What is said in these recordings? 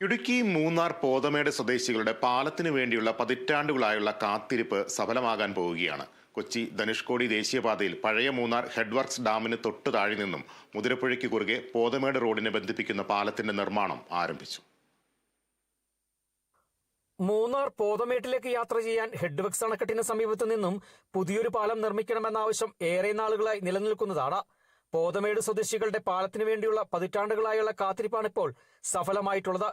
ഇടുക്കി മൂന്നാർ പോതമേട് സ്വദേശികളുടെ പാലത്തിനു വേണ്ടിയുള്ള പതിറ്റാണ്ടുകളായുള്ള കാത്തിരിപ്പ് സഫലമാകാൻ പോവുകയാണ്. കൊച്ചി ധനുഷ്കോടി ദേശീയപാതയിൽ പഴയ മൂന്നാർ ഹെഡ്വർക്സ് ഡാമിന് തൊട്ടു താഴെ നിന്നും മുതിരപ്പുഴയ്ക്ക് കുറുകെ പോതമേട് റോഡിനെ ബന്ധിപ്പിക്കുന്ന പാലത്തിന്റെ നിർമ്മാണം ആരംഭിച്ചു. മൂന്നാർ പോതമേട്ടിലേക്ക് യാത്ര ചെയ്യാൻ ഹെഡ്വർക്സ് അണക്കെട്ടിന് സമീപത്ത് നിന്നും പുതിയൊരു പാലം നിർമ്മിക്കണമെന്ന ആവശ്യം ഏറെ നാളുകളായി നിലനിൽക്കുന്നതാണ്. പോതമേട് സ്വദേശികളുടെ പാലത്തിനു വേണ്ടിയുള്ള പതിറ്റാണ്ടുകളായുള്ള കാത്തിരിപ്പാണിപ്പോൾ സഫലമായിട്ടുള്ളത്.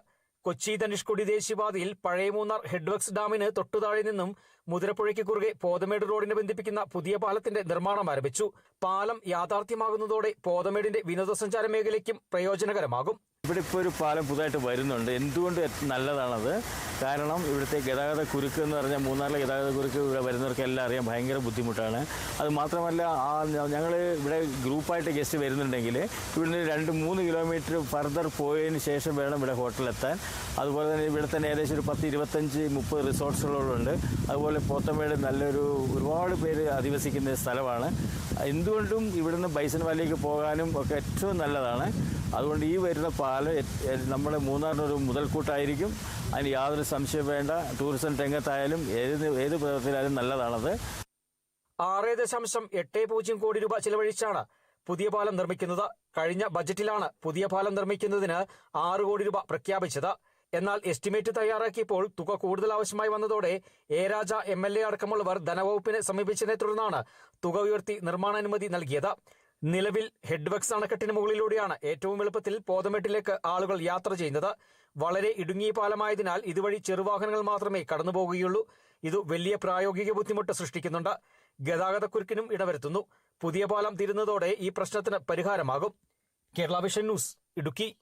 കൊച്ചി ധനുഷ്കൊടി ദേശീയപാതയിൽ പഴയ മൂന്നാർ ഹെഡ്വെക്സ് ഡാമിന് തൊട്ടുതാഴെ നിന്നും മുതിരപ്പുഴയ്ക്ക് കുറുകെ പോതമേട് റോഡിനെ ബന്ധിപ്പിക്കുന്ന പുതിയ പാലത്തിന്റെ നിർമ്മാണം ആരംഭിച്ചു. പാലം യാഥാർത്ഥ്യമാകുന്നതോടെ പോതമേടിന്റെ വിനോദസഞ്ചാര മേഖലയ്ക്കും പ്രയോജനകരമാകും. ഇവിടെ ഇപ്പോൾ ഒരു പാലം പുതുതായിട്ട് വരുന്നുണ്ട്. എന്തുകൊണ്ട് നല്ലതാണത്? കാരണം ഇവിടുത്തെ ഗതാഗത കുരുക്ക് എന്ന് പറഞ്ഞാൽ മൂന്നാറിലെ ഗതാഗത കുരുക്ക് ഇവിടെ വരുന്നവർക്ക് എല്ലാം അറിയാം. ഭയങ്കര ബുദ്ധിമുട്ടാണ്. അത് മാത്രമല്ല ആ ഞങ്ങൾ ഇവിടെ ഗ്രൂപ്പായിട്ട് ഗസ്റ്റ് വരുന്നുണ്ടെങ്കിൽ ഇവിടുന്ന് രണ്ട് മൂന്ന് കിലോമീറ്റർ ഫർദർ പോയതിന് ശേഷം വേണം ഇവിടെ ഹോട്ടലെത്താൻ. അതുപോലെ തന്നെ ഇവിടെ തന്നെ ഏകദേശം ഒരു പത്ത് ഇരുപത്തഞ്ച് മുപ്പത് റിസോർട്ട്സുകളുണ്ട് അതുപോലെ പോത്തമേട് നല്ലൊരു ഒരുപാട് പേര് അധിവസിക്കുന്ന സ്ഥലമാണ്. എന്തുകൊണ്ടും ഇവിടുന്ന് ബൈസൺ വാലിയിലേക്ക് പോകാനും ഒക്കെ ഏറ്റവും നല്ലതാണ്. അതുകൊണ്ട് ഈ വരുന്ന പാല നമ്മുടെ മൂന്നാറിനൊരു മുതൽക്കൂട്ടായിരിക്കും. അതിന് യാതൊരു സംശയം വേണ്ട. ടൂറിസം രംഗത്തായാലും ഏത് ഏത് വിധത്തിലായാലും നല്ലതാണത്. ആറ് ദശാംശം എട്ട് പൂജ്യം കോടി രൂപ ചിലവഴിച്ചാണ് പുതിയ പാലം നിർമ്മിക്കുന്നത് കഴിഞ്ഞ ബജറ്റിലാണ് പുതിയ പാലം നിർമ്മിക്കുന്നതിന് ആറ് കോടി രൂപ പ്രഖ്യാപിച്ചത്. എന്നാൽ എസ്റ്റിമേറ്റ് തയ്യാറാക്കിയപ്പോൾ തുക കൂടുതൽ ആവശ്യമായി വന്നതോടെ A Raja M L A അടക്കമുള്ളവർ ധനവകുപ്പിനെ സമീപിച്ചതിനെ തുടർന്നാണ് തുക ഉയർത്തി നിർമ്മാണാനുമതി നൽകിയത്. നിലവിൽ ഹെഡ്വെക്സ് അണക്കെട്ടിന് മുകളിലൂടെയാണ് ഏറ്റവും എളുപ്പത്തിൽ പോതമെട്ടിലേക്ക് ആളുകൾ യാത്ര ചെയ്യുന്നത്. വളരെ ഇടുങ്ങിയ പാലമായതിനാൽ ഇതുവഴി ചെറുവാഹനങ്ങൾ മാത്രമേ കടന്നുപോകുകയുള്ളൂ. ഇത് വലിയ പ്രായോഗിക ബുദ്ധിമുട്ട് സൃഷ്ടിക്കുന്നുണ്ട്. ഗതാഗതക്കുരുക്കിനും ഇടവരുത്തുന്നു. പുതിയ പാലം തീരുന്നതോടെ ഈ പ്രശ്നത്തിന് പരിഹാരമാകും. Kerala vision news Idukki.